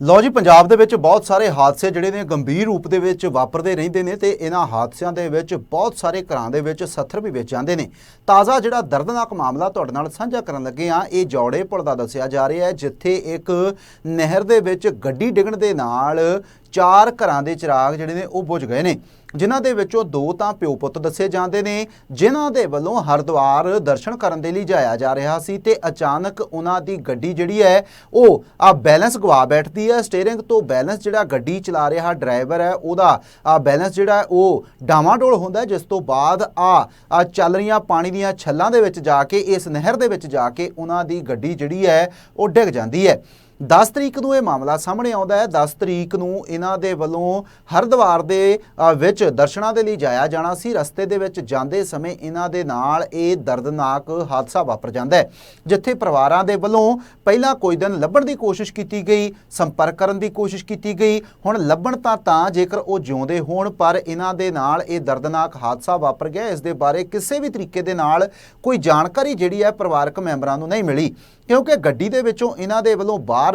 ਲੋ ਜੀ, ਪੰਜਾਬ ਦੇ ਵਿੱਚ ਬਹੁਤ ਸਾਰੇ ਹਾਦਸੇ ਜਿਹੜੇ ਨੇ ਗੰਭੀਰ ਰੂਪ ਦੇ ਵਿੱਚ ਵਾਪਰਦੇ ਰਹਿੰਦੇ ਨੇ ਤੇ ਇਹਨਾਂ ਹਾਦਸਿਆਂ ਦੇ ਵਿੱਚ ਬਹੁਤ ਸਾਰੇ ਘਰਾਂ ਦੇ ਵਿੱਚ ਸੱਥਰ ਵੀ ਵਿੱਚ ਜਾਂਦੇ ਨੇ। ਤਾਜ਼ਾ ਜਿਹੜਾ ਦਰਦਨਾਕ ਮਾਮਲਾ ਤੁਹਾਡੇ ਨਾਲ ਸਾਂਝਾ ਕਰਨ ਲੱਗੇ ਆ ਇਹ ਜੌੜੇ ਪੁਲ ਦਾ ਦੱਸਿਆ ਜਾ ਰਿਹਾ ਹੈ, ਜਿੱਥੇ ਇੱਕ ਨਹਿਰ ਦੇ ਵਿੱਚ ਗੱਡੀ ਡਿੱਗਣ ਦੇ ਨਾਲ ਚਾਰ ਘਰਾਂ ਦੇ ਚਿਰਾਗ ਜਿਹੜੇ ਨੇ ਉਹ ਬੁਝ ਗਏ ਨੇ। ਜਿਨ੍ਹਾਂ ਦੇ ਵਿੱਚੋਂ ਦੋ ਤਾਂ ਪਿਓ ਪੁੱਤ ਦੱਸੇ ਜਾਂਦੇ ਨੇ, ਜਿਨ੍ਹਾਂ ਦੇ ਵੱਲੋਂ ਹਰਿਦੁਆਰ ਦਰਸ਼ਨ ਕਰਨ ਦੇ ਲਈ ਜਾਇਆ ਜਾ ਰਿਹਾ ਸੀ ਤੇ ਅਚਾਨਕ ਉਹਨਾਂ ਦੀ ਗੱਡੀ ਜਿਹੜੀ ਹੈ, ਉਹ ਆ ਬੈਲੈਂਸ ਗਵਾ ਬੈਠਦੀ ਹੈ। ਸਟੀਅਰਿੰਗ ਤੋਂ ਬੈਲੈਂਸ ਜਿਹੜਾ ਗੱਡੀ ਚਲਾ ਰਿਹਾ ਡਰਾਈਵਰ ਹੈ, ਉਹਦਾ ਆ ਬੈਲੈਂਸ ਜਿਹੜਾ ਉਹ ਡਾਵਾਂਡੋਲ ਹੁੰਦਾ ਜਿਸ ਤੋਂ ਬਾਅਦ ਆ ਚੱਲ ਰਹੀਆਂ ਪਾਣੀ ਦੀਆਂ ਛੱਲਾਂ ਦੇ ਵਿੱਚ ਜਾ ਕੇ, ਇਸ ਨਹਿਰ ਦੇ ਵਿੱਚ ਜਾ ਕੇ ਉਹਨਾਂ ਦੀ ਗੱਡੀ ਜਿਹੜੀ ਹੈ, ਉਹ ਡਿੱਗ ਜਾਂਦੀ ਹੈ। 10 ਤਰੀਕ ਨੂੰ ਇਹ ਮਾਮਲਾ ਸਾਹਮਣੇ ਆਉਂਦਾ ਹੈ। 10 ਤਰੀਕ ਨੂੰ ਇਹਨਾਂ ਦੇ ਵੱਲੋਂ ਹਰਿਦੁਆਰ ਦੇ ਵਿੱਚ ਦਰਸ਼ਨਾਂ ਦੇ ਲਈ ਜਾਇਆ ਜਾਣਾ ਸੀ। ਰਸਤੇ ਦੇ ਵਿੱਚ ਜਾਂਦੇ ਸਮੇਂ ਇਹਨਾਂ ਦੇ ਨਾਲ ਇਹ ਦਰਦਨਾਕ ਹਾਦਸਾ ਵਾਪਰ ਜਾਂਦਾ ਹੈ। ਜਿੱਥੇ ਪਰਿਵਾਰਾਂ ਦੇ ਵੱਲੋਂ ਪਹਿਲਾਂ ਕੋਈ ਦਿਨ ਲੱਭਣ ਦੀ ਕੋਸ਼ਿਸ਼ ਕੀਤੀ ਗਈ, ਸੰਪਰਕ ਕਰਨ ਦੀ ਕੋਸ਼ਿਸ਼ ਕੀਤੀ ਗਈ। ਹੁਣ ਲੱਭਣ ਤਾਂ ਤਾਂ ਜੇਕਰ ਉਹ ਜਿਉਂਦੇ ਹੋਣ, ਪਰ ਇਹਨਾਂ ਦੇ ਨਾਲ ਇਹ ਦਰਦਨਾਕ ਹਾਦਸਾ ਵਾਪਰ ਗਿਆ। ਇਸ ਦੇ ਬਾਰੇ ਕਿਸੇ ਵੀ ਤਰੀਕੇ ਦੇ ਨਾਲ ਕੋਈ ਜਾਣਕਾਰੀ ਜਿਹੜੀ ਹੈ ਪਰਿਵਾਰਕ ਮੈਂਬਰਾਂ ਨੂੰ ਨਹੀਂ ਮਿਲੀ। ਕਿਉਂਕਿ ਗੱਡੀ ਦੇ ਵਿੱਚੋਂ ਇਹਨਾਂ ਦੇ ਵੱਲੋਂ ਬਾਹਰ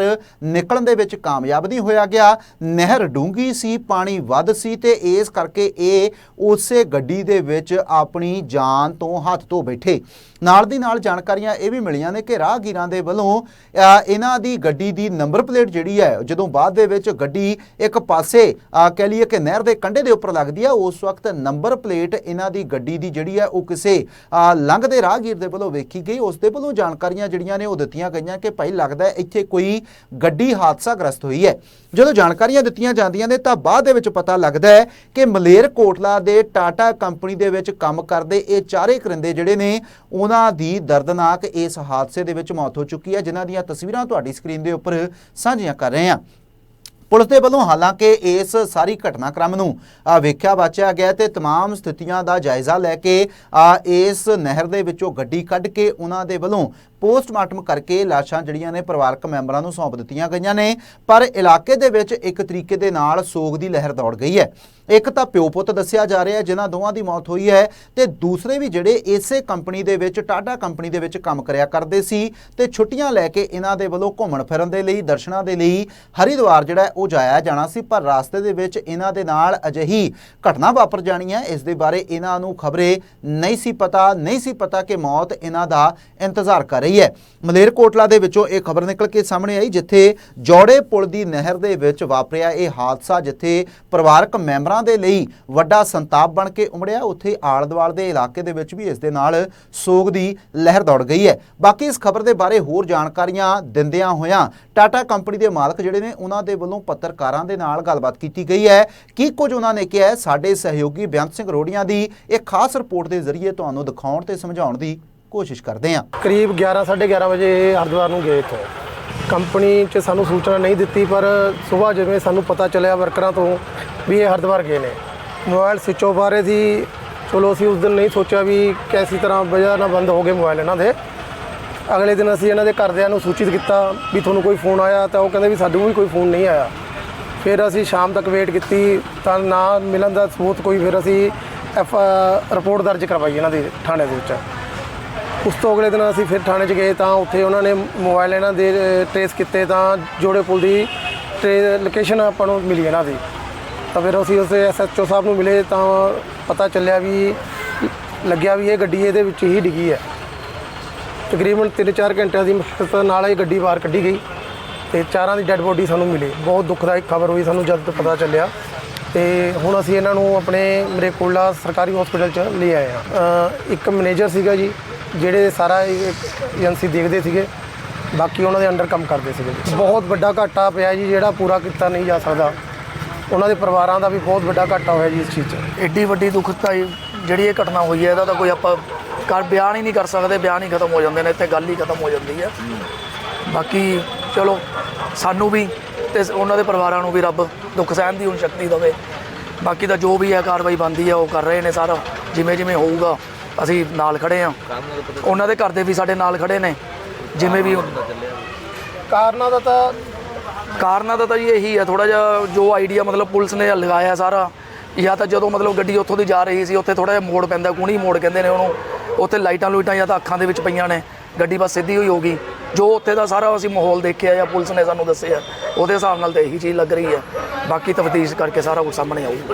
ਨਿਕਲਣ ਦੇ ਵਿੱਚ ਕਾਮਯਾਬ ਨਹੀਂ ਹੋਇਆ ਗਿਆ। ਨਹਿਰ ਡੂੰਗੀ ਸੀ, ਪਾਣੀ ਵੱਧ ਸੀ ਤੇ ਇਸ ਕਰਕੇ ਇਹ ਉਸੇ ਗੱਡੀ ਦੇ ਵਿੱਚ ਆਪਣੀ ਜਾਨ ਤੋਂ ਹੱਥ ਧੋ ਬੈਠੇ। ਨਾਲ ਦੀ ਨਾਲ ਜਾਣਕਾਰੀਆਂ ਇਹ ਵੀ ਮਿਲੀਆਂ ਨੇ ਕਿ ਰਾਹਗੀਰਾਂ ਦੇ ਵੱਲੋਂ ਇਹਨਾਂ ਦੀ ਗੱਡੀ ਦੀ ਨੰਬਰ ਪਲੇਟ ਜਿਹੜੀ ਹੈ, ਜਦੋਂ ਬਾਅਦ ਦੇ ਵਿੱਚ ਗੱਡੀ ਇੱਕ ਪਾਸੇ ਕਹਿ ਲਈਏ ਕਿ ਨਹਿਰ ਦੇ ਕੰਢੇ ਦੇ ਉੱਪਰ ਲੱਗਦੀ ਹੈ, ਉਸ ਵਕਤ ਨੰਬਰ ਪਲੇਟ ਇਹਨਾਂ ਦੀ ਗੱਡੀ ਦੀ ਜਿਹੜੀ ਹੈ, ਉਹ ਕਿਸੇ ਲੰਘਦੇ ਰਾਹਗੀਰ ਦੇ ਵੱਲੋਂ ਵੇਖੀ ਗਈ। ਉਸ ਦੇ ਵੱਲੋਂ ਜਾਣਕਾਰੀਆਂ ਜਿਹੜੀਆਂ ਨੇ ਉਹ ਦਿੱਤੀਆਂ ਗਈਆਂ ਕਿ ਭਾਈ ਲੱਗਦਾ ਇੱਥੇ ਕੋਈ ਗੱਡੀ ਹਾਦਸਾਗ੍ਰਸਤ ਹੋਈ ਹੈ ਜਦੋਂ ਜਾਣਕਾਰੀਆਂ ਦਿੱਤੀਆਂ ਜਾਂਦੀਆਂ ਨੇ ਤਾਂ ਬਾਅਦ ਦੇ ਵਿੱਚ ਪਤਾ ਲੱਗਦਾ ਹੈ ਕਿ ਮਲੇਰ ਕੋਟਲਾ ਦੇ ਟਾਟਾ ਕੰਪਨੀ ਦੇ ਵਿੱਚ ਕੰਮ ਕਰਦੇ ਇਹ ਚਾਰੇ ਕਰਿੰਦੇ ਜਿਹੜੇ ਨੇ ਉਹਨਾਂ ਦੀ ਦਰਦਨਾਕ ਇਸ ਹਾਦਸੇ ਦੇ ਵਿੱਚ ਮੌਤ ਹੋ ਚੁੱਕੀ ਹੈ ਜਿਨ੍ਹਾਂ ਦੀਆਂ ਤਸਵੀਰਾਂ ਤੁਹਾਡੀ ਸਕਰੀਨ ਦੇ ਉੱਪਰ ਸਾਂਝੀਆਂ ਕਰ ਰਹੇ ਹਾਂ ਪੁਲਿਸ ਦੇ ਵੱਲੋਂ ਹਾਲਾਂਕਿ ਇਸ ਸਾਰੀ ਘਟਨਾਕ੍ਰਮ ਨੂੰ ਅ, ਵੇਖਿਆ ਵਾਚਿਆ ਗਿਆ ਤੇ तमाम ਸਥਿਤੀਆਂ ਦਾ ਜਾਇਜ਼ਾ ਲੈ ਕੇ ਅ, ਇਸ ਨਹਿਰ ਦੇ ਵਿੱਚੋਂ ਗੱਡੀ ਕੱਢ ਕੇ ਉਹਨਾਂ ਦੇ ਵੱਲੋਂ ਪੋਸਟਮਾਰਟਮ ਕਰਕੇ ਲਾਸ਼ਾਂ ਜਿਹੜੀਆਂ ਨੇ ਪਰਿਵਾਰਕ ਮੈਂਬਰਾਂ ਨੂੰ ਸੌਂਪ ਦਿੱਤੀਆਂ ਗਈਆਂ ਨੇ, ਪਰ ਇਲਾਕੇ ਦੇ ਵਿੱਚ ਇੱਕ ਤਰੀਕੇ ਦੇ ਨਾਲ ਸੋਗ ਦੀ ਲਹਿਰ ਦੌੜ ਗਈ ਹੈ। ਇੱਕ ਤਾਂ ਪਿਓ ਪੁੱਤ ਦੱਸਿਆ ਜਾ ਰਿਹਾ ਜਿਨ੍ਹਾਂ ਦੋਵਾਂ ਦੀ ਮੌਤ ਹੋਈ ਹੈ ਤੇ ਦੂਸਰੇ ਵੀ ਜਿਹੜੇ ਇਸੇ ਕੰਪਨੀ ਦੇ ਵਿੱਚ, ਟਾਟਾ ਕੰਪਨੀ ਦੇ ਵਿੱਚ ਕੰਮ ਕਰਿਆ ਕਰਦੇ ਸੀ ਤੇ ਛੁੱਟੀਆਂ ਲੈ ਕੇ ਇਹਨਾਂ ਦੇ ਵੱਲੋਂ ਘੁੰਮਣ ਫਿਰਨ ਦੇ ਲਈ, ਦਰਸ਼ਨਾਂ ਦੇ ਲਈ ਹਰਿਦੁਆਰ ਜਿਹੜਾ ਉਹ ਜਾਇਆ ਜਾਣਾ ਸੀ, ਪਰ ਰਾਸਤੇ ਦੇ ਵਿੱਚ ਇਹਨਾਂ ਦੇ ਨਾਲ ਅਜਿਹੀ ਘਟਨਾ ਵਾਪਰ ਜਾਣੀ ਹੈ। ਇਸ ਦੇ ਬਾਰੇ ਇਹਨਾਂ ਨੂੰ ਖਬਰੇ ਨਹੀਂ ਸੀ ਪਤਾ, ਨਹੀਂ ਸੀ ਪਤਾ ਕਿ ਮੌਤ ਇਹਨਾਂ ਦਾ ਇੰਤਜ਼ਾਰ ਕਰ ਰਹੀ ਹੈ। ਮਲੇਰਕੋਟਲਾ ਦੇ ਵਿੱਚੋਂ ਇਹ ਖਬਰ ਨਿਕਲ ਕੇ ਸਾਹਮਣੇ ਆਈ, ਜਿੱਥੇ ਜੋੜੇ ਪੁਲ ਦੀ ਨਹਿਰ ਦੇ ਵਿੱਚ ਵਾਪਰਿਆ ਇਹ ਹਾਦਸਾ, ਜਿੱਥੇ ਪਰਿਵਾਰਕ ਮੈਂਬਰਾਂ ਦੇ ਲਈ ਵੱਡਾ ਸੰਤਾਪ ਬਣ ਕੇ ਉਮੜਿਆ। ਉੱਥੇ ਆਲ-ਦੁਆਲ ਦੇ ਇਲਾਕੇ ਦੇ ਵਿੱਚ ਵੀ ਇਸ ਦੇ ਨਾਲ ਸੋਗ ਦੀ ਲਹਿਰ ਦੌੜ ਗਈ ਹੈ। ਬਾਕੀ ਇਸ ਖਬਰ ਦੇ ਬਾਰੇ ਹੋਰ ਜਾਣਕਾਰੀਆਂ ਦਿੰਦਿਆਂ ਹੋਇਆਂ ਟਾਟਾ ਕੰਪਨੀ ਦੇ ਮਾਲਕ ਜਿਹੜੇ ਨੇ, ਉਹਨਾਂ ਦੇ ਵੱਲੋਂ ਪੱਤਰਕਾਰਾਂ ਦੇ ਨਾਲ ਗੱਲਬਾਤ ਕੀਤੀ ਗਈ ਹੈ। ਕੀ ਕੁਝ ਉਹਨਾਂ ਨੇ ਕਿਹਾ ਸਾਡੇ ਸਹਿਯੋਗੀ ਬੇਅੰਤ ਸਿੰਘ ਰੋੜੀਆਂ ਦੀ ਇੱਕ ਖਾਸ ਰਿਪੋਰਟ ਦੇ ਜ਼ਰੀਏ ਤੁਹਾਨੂੰ ਦਿਖਾਉਣ ਤੇ ਸਮਝਾਉਣ ਦੀ ਕੋਸ਼ਿਸ਼ ਕਰਦੇ ਹਾਂ। ਕਰੀਬ 11 11:30 ਵਜੇ ਇਹ ਹਰਿਦੁਆਰ ਨੂੰ ਗਏ ਇੱਥੋਂ। ਕੰਪਨੀ 'ਚ ਸਾਨੂੰ ਸੂਚਨਾ ਨਹੀਂ ਦਿੱਤੀ, ਪਰ ਸਵੇਰ ਜਿਵੇਂ ਸਾਨੂੰ ਪਤਾ ਚੱਲਿਆ ਵਰਕਰਾਂ ਤੋਂ ਵੀ ਇਹ ਹਰਿਦੁਆਰ ਗਏ ਨੇ। ਮੋਬਾਈਲ ਸਵਿਚ ਆਫ ਆ ਸੀ। ਚਲੋ ਅਸੀਂ ਉਸ ਦਿਨ ਨਹੀਂ ਸੋਚਿਆ ਵੀ ਕੈਸੀ ਤਰ੍ਹਾਂ ਵਜ੍ਹਾ ਨਾਲ ਬੰਦ ਹੋ ਗਏ ਮੋਬਾਈਲ ਇਹਨਾਂ ਦੇ। ਅਗਲੇ ਦਿਨ ਅਸੀਂ ਇਹਨਾਂ ਦੇ ਘਰਦਿਆਂ ਨੂੰ ਸੂਚਿਤ ਕੀਤਾ ਵੀ ਤੁਹਾਨੂੰ ਕੋਈ ਫੋਨ ਆਇਆ ਤਾਂ ਉਹ ਕਹਿੰਦੇ ਵੀ ਸਾਨੂੰ ਵੀ ਕੋਈ ਫੋਨ ਨਹੀਂ ਆਇਆ। ਫਿਰ ਅਸੀਂ ਸ਼ਾਮ ਤੱਕ ਵੇਟ ਕੀਤੀ ਤਾਂ ਨਾ ਮਿਲਣ ਦਾ ਸਬੂਤ ਕੋਈ, ਫਿਰ ਅਸੀਂ ਐਫ ਰਿਪੋਰਟ ਦਰਜ ਕਰਵਾਈ ਇਹਨਾਂ ਦੀ ਥਾਣੇ ਦੇ ਵਿੱਚ। ਉਸ ਤੋਂ ਅਗਲੇ ਦਿਨ ਅਸੀਂ ਫਿਰ ਥਾਣੇ 'ਚ ਗਏ ਤਾਂ ਉੱਥੇ ਉਹਨਾਂ ਨੇ ਮੋਬਾਈਲ ਇਹਨਾਂ ਦੇ ਟ੍ਰੇਸ ਕੀਤੇ ਤਾਂ ਜੋੜੇ ਪੁਲ ਦੀ ਟ੍ਰੇ ਲੋਕੇਸ਼ਨ ਆਪਾਂ ਨੂੰ ਮਿਲੀ ਇਹਨਾਂ ਦੀ। ਤਾਂ ਫਿਰ ਅਸੀਂ ਉਸੇ ਐਸਐਚਓ ਸਾਹਿਬ ਨੂੰ ਮਿਲੇ ਤਾਂ ਪਤਾ ਚੱਲਿਆ ਵੀ ਲੱਗਿਆ ਵੀ ਇਹ ਗੱਡੀ ਇਹਦੇ ਵਿੱਚ ਹੀ ਡਿੱਗੀ ਹੈ। ਤਕਰੀਬਨ 3-4 ਘੰਟਿਆਂ ਦੀ ਮੁਸ਼ਕਲ ਨਾਲ ਇਹ ਗੱਡੀ ਬਾਹਰ ਕੱਢੀ ਗਈ ਤੇ ਚਾਰਾਂ ਦੀ ਡੈੱਡ ਬੋਡੀ ਸਾਨੂੰ ਮਿਲੀ। ਬਹੁਤ ਦੁਖਦਾਇਕ ਖਬਰ ਹੋਈ ਸਾਨੂੰ ਜਦ ਪਤਾ ਚੱਲਿਆ ਤੇ ਹੁਣ ਅਸੀਂ ਇਹਨਾਂ ਨੂੰ ਆਪਣੇ ਮਰੇਕੋਲਾ ਸਰਕਾਰੀ ਹਸਪੀਟਲ 'ਚ ਲੈ ਆਏ ਹਾਂ। ਇੱਕ ਮੈਨੇਜਰ ਸੀਗਾ ਜੀ ਜਿਹੜੇ ਸਾਰਾ ਏਜੰਸੀ ਦੇਖਦੇ ਸੀਗੇ, ਬਾਕੀ ਉਹਨਾਂ ਦੇ ਅੰਡਰ ਕੰਮ ਕਰਦੇ ਸੀਗੇ। ਬਹੁਤ ਵੱਡਾ ਘਾਟਾ ਪਿਆ ਜੀ, ਜਿਹੜਾ ਪੂਰਾ ਕੀਤਾ ਨਹੀਂ ਜਾ ਸਕਦਾ। ਉਹਨਾਂ ਦੇ ਪਰਿਵਾਰਾਂ ਦਾ ਵੀ ਬਹੁਤ ਵੱਡਾ ਘਾਟਾ ਹੋਇਆ ਜੀ ਇਸ ਚੀਜ਼ 'ਚ। ਐਡੀ ਵੱਡੀ ਦੁਖਦਾਈ ਜਿਹੜੀ ਇਹ ਘਟਨਾ ਹੋਈ ਹੈ, ਇਹਦਾ ਤਾਂ ਕੋਈ ਆਪਾਂ ਕਰ ਬਿਆਨ ਹੀ ਨਹੀਂ ਕਰ ਸਕਦੇ, ਬਿਆਨ ਹੀ ਖਤਮ ਹੋ ਜਾਂਦੇ ਨੇ, ਇੱਥੇ ਗੱਲ ਹੀ ਖਤਮ ਹੋ ਜਾਂਦੀ ਹੈ। ਬਾਕੀ ਚਲੋ, ਸਾਨੂੰ ਵੀ ਤੇ ਉਹਨਾਂ ਦੇ ਪਰਿਵਾਰਾਂ ਨੂੰ ਵੀ ਰੱਬ ਦੁੱਖ ਸਹਿਣ ਦੀ ਹੁਣ ਸ਼ਕਤੀ ਦੇਵੇ। ਬਾਕੀ ਤਾਂ ਜੋ ਵੀ ਹੈ, ਕਾਰਵਾਈ ਬੰਦੀ ਹੈ, ਉਹ ਕਰ ਰਹੇ ਨੇ ਸਾਰਾ ਜਿਵੇਂ ਜਿਵੇਂ ਹੋਊਗਾ। ਅਸੀਂ ਨਾਲ ਖੜੇ ਆ ਉਹਨਾਂ ਦੇ ਘਰ ਦੇ ਵੀ ਸਾਡੇ ਨਾਲ ਖੜੇ ਨੇ ਜਿਵੇਂ ਵੀ ਕਾਰਨਾਂ ਦਾ ਤਾਂ ਕਾਰਨਾਂ ਦਾ ਤਾਂ ਜੀ ਇਹੀ ਹੈ ਥੋੜਾ ਜਿਹਾ ਜੋ ਆਈਡੀਆ ਮਤਲਬ ਪੁਲਿਸ ਨੇ ਲਗਾਇਆ ਸਾਰਾ ਜਾਂ ਤਾਂ ਜਦੋਂ ਮਤਲਬ ਗੱਡੀ ਉੱਥੋਂ ਦੀ ਜਾ ਰਹੀ ਸੀ ਉੱਥੇ ਥੋੜਾ ਜਿਹਾ ਮੋੜ ਪੈਂਦਾ ਕੂਣੀ ਮੋੜ ਕਹਿੰਦੇ ਨੇ ਉਹਨੂੰ। ਉੱਥੇ ਲਾਈਟਾਂ ਲੂਈਟਾਂ ਜਾਂ ਤਾਂ ਅੱਖਾਂ ਦੇ ਵਿੱਚ ਪਈਆਂ ਨੇ ਗੱਡੀ ਬਸ ਸਿੱਧੀ ਹੋਈ ਹੋਗੀ ਜੋ ਉੱਥੇ ਦਾ ਸਾਰਾ ਅਸੀਂ ਮਾਹੌਲ ਦੇਖਿਆ ਜਾਂ ਪੁਲਿਸ ਨੇ ਸਾਨੂੰ ਦੱਸਿਆ ਉਹਦੇ ਹਿਸਾਬ ਨਾਲ ਤਾਂ ਇਹੀ ਚੀਜ਼ ਲੱਗ ਰਹੀ ਹੈ ਬਾਕੀ ਤਫਤੀਸ਼ ਕਰਕੇ ਸਾਰਾ ਕੁਝ ਸਾਹਮਣੇ ਆਊਗਾ।